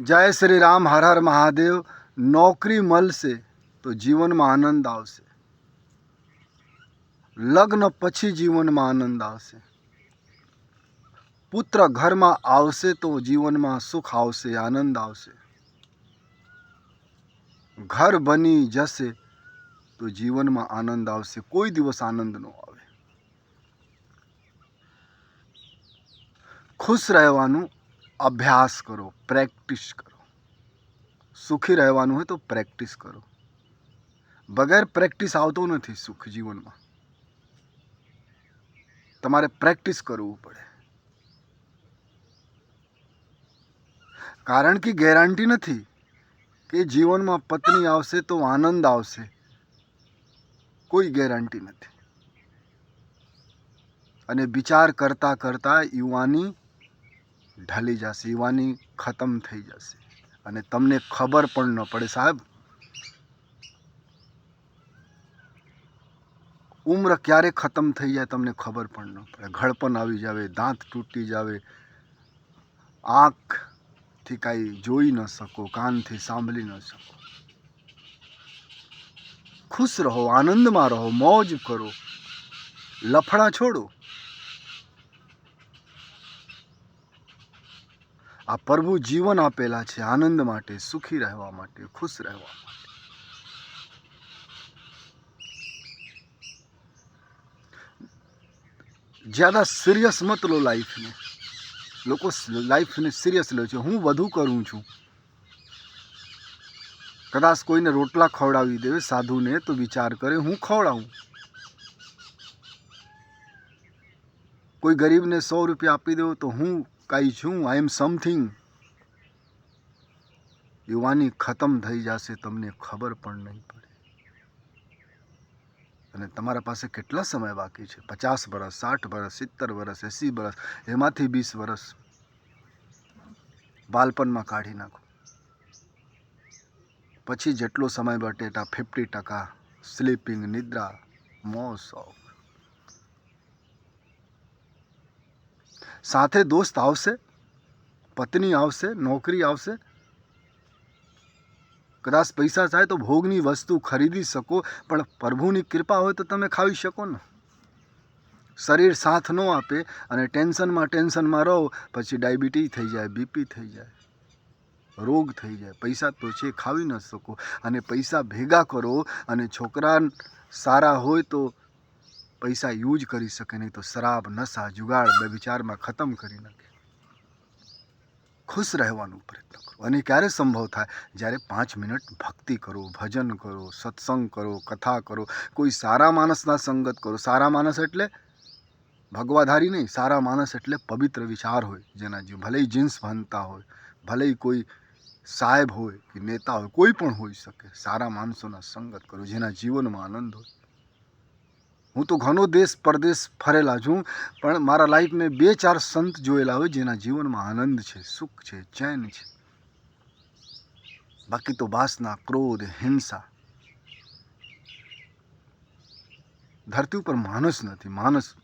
જય શ્રી રામ, હર હર મહાદેવ. નોકરી મળશે તો જીવનમાં આનંદ આવશે. લગ્ન પછી જીવનમાં આનંદ આવશે. પુત્ર ઘરમાં આવશે તો જીવનમાં સુખ આવશે, આનંદ આવશે. ઘર બની જશે તો જીવનમાં આનંદ આવશે, કોઈ દિવસ આનંદ ન આવે. ખુશ રહેવાનું અભ્યાસ કરો, પ્રેક્ટિસ કરો. સુખી રહેવાનું હોય તો પ્રેક્ટિસ કરો. વગર પ્રેક્ટિસ આવતો નથી સુખ જીવનમાં. તમારે પ્રેક્ટિસ કરવું પડે. કારણ કે ગેરંટી નથી કે જીવનમાં પત્ની આવશે તો આનંદ આવશે. કોઈ ગેરંટી નથી. અને વિચાર કરતા કરતા યુવાની ઢલી જશે વાની ખતમ થઈ જશે. અને તમને ખબર પણ ન પડે સાહેબ, ઉમ્ર ક્યારે ખતમ થઈ જાય તમને ખબર પણ ન પડે. ઘડપણ આવી જાવે, દાંત તૂટી જાવે, આંખથી કાંઈ જોઈ ન શકો, કાનથી સાંભળી ન શકો. ખુશ રહો, આનંદમાં રહો, મોજ કરો. લફડા છોડો. આ પ્રભુ જીવન આપેલા છે આનંદ માટે, સુખી રહેવા માટે, ખુશ રહેવા માટે. જ્યાદા સિરિયસ મત લો લાઈફને લોકો લાઈફને સિરિયસ લે છે. હું વધુ કરું છું. કદાચ કોઈને રોટલા ખવડાવી દે સાધુને, તો વિચાર કરે, હું ખવડાવું. કોઈ ગરીબને સો રૂપિયા આપી દઉં તો હું કાંઈ છું? આઈ એમ સમથિંગ યુવાની ખતમ થઈ જશે, તમને ખબર પણ નહીં પડે. અને તમારા પાસે કેટલા સમય બાકી છે? પચાસ વર્ષ સાઠ વર્ષ સિત્તેર વર્ષ એંસી વર્ષ એમાંથી વીસ વર્ષ બાળપણમાં કાઢી નાખો. પછી જેટલો સમય બટેટા ફિફ્ટી ટકા સ્લીપિંગ નિદ્રા મોજ શોખ સાથે દોસ્ત આવશે પત્ની આવશે નોકરી આવશે કદાચ પૈસા થાય તો ભોગની વસ્તુ ખરીદી શકો પણ પ્રભુની કૃપા હોય તો તમે ખાવી શકો ને શરીર સાથ ન આપે અને ટેન્શનમાં ટેન્શનમાં રહો પછી ડાયાબિટીસ થઈ જાય બીપી થઈ જાય રોગ થઈ જાય પૈસા તો છે ખાવી ન શકો અને પૈસા ભેગા કરો અને છોકરા સારા હોય તો પૈસા યુઝ કરી શકે નહીં તો શરાબ, નશા, જુગાડ બે વિચારમાં ખતમ કરી નાખે. ખુશ રહેવાનો પ્રયત્ન કરો. અને ક્યારે સંભવ થાય? જ્યારે પાંચ મિનિટ ભક્તિ કરો, ભજન કરો, સત્સંગ કરો, કથા કરો, કોઈ સારા માણસના સંગત કરો. સારા માણસ એટલે ભગવાધારી નહીં, સારા માણસ એટલે પવિત્ર વિચાર હોય જેના જીવ. ભલે જીન્સ બાંધતા હોય, ભલે કોઈ સાહેબ હોય કે નેતા હોય, કોઈ પણ હોઈ શકે. સારા માણસોના સંગત કરો જેના જીવનમાં આનંદ હોય. હું તો ઘણો દેશ પરદેશ ફરેલા છું, પણ મારા લાઈફ મેં બે ચાર સંત જોયેલા હોય જેના જીવનમાં આનંદ છે, સુખ છે, ચેન છે. બાકી તો વાસના, ક્રોધ, હિંસા. ધરતી ઉપર માણસ નથી, માણસ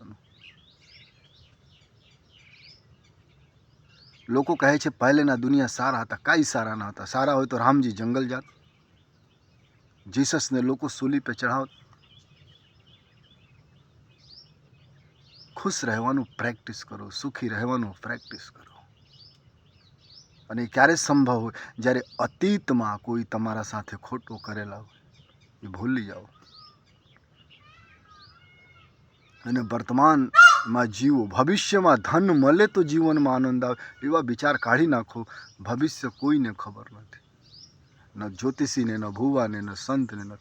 લોકો કહે છે, પહેલેના દુનિયા સારા હતા, કાંઈ સારા ન હતા. સારા હોય તો રામજી જંગલ જાત. જીસસને લોકો સૂલી પે ચઢાવત. ખુશ રહેવાનું પ્રેક્ટિસ કરો, સુખી રહેવાનું પ્રેક્ટિસ કરો. અને ક્યારે સંભવ હોય? જ્યારે અતીતમાં કોઈ તમારા સાથે ખોટો કરેલા હોય, એ ભૂલી જાઓ. અને વર્તમાનમાં જીવો, ભવિષ્યમાં ધન મળે તો જીવનમાં આનંદ આવે, એવા વિચાર કાઢી નાખો, ભવિષ્ય કોઈને ખબર નથી. ન જ્યોતિષીને, ન ભુવાને, ન સંતને, ન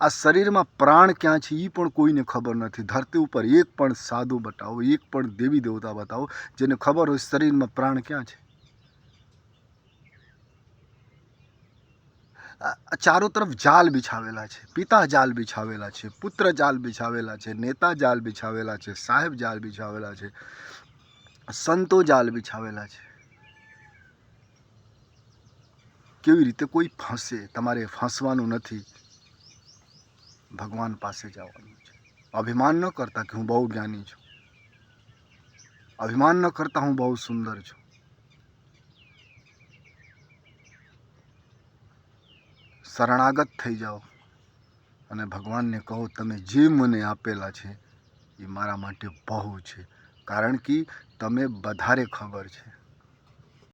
આ શરીરમાં પ્રાણ ક્યાં છે એ પણ કોઈને ખબર નથી. ધરતી ઉપર એક પણ સાધુ બતાવો, એક પણ દેવી દેવતા બતાવો, જેને ખબર હોય શરીરમાં પ્રાણ ક્યાં છે? ચારો તરફ જાલ બિછાવેલા છે, પિતા જાલ બિછાવેલા છે, પુત્ર જાલ બિછાવેલા છે, નેતા જાલ બિછાવેલા છે, સાહેબ જાલ બિછાવેલા છે, સંતો જાલ બિછાવેલા છે. કેવી રીતે કોઈ ફસે? તમારે ફસવાનું નથી. ભગવાન પાસે જવાનું છે. અભિમાન ન કરતા કે હું બહુ જ્ઞાની છું. અભિમાન ન કરતા હું બહુ સુંદર છું. શરણાગત થઈ જાઓ અને ભગવાનને કહો, તમે જે મને આપેલા છે, એ મારા માટે બહુ છે. કારણ કે તમે વધારે ખબર છે.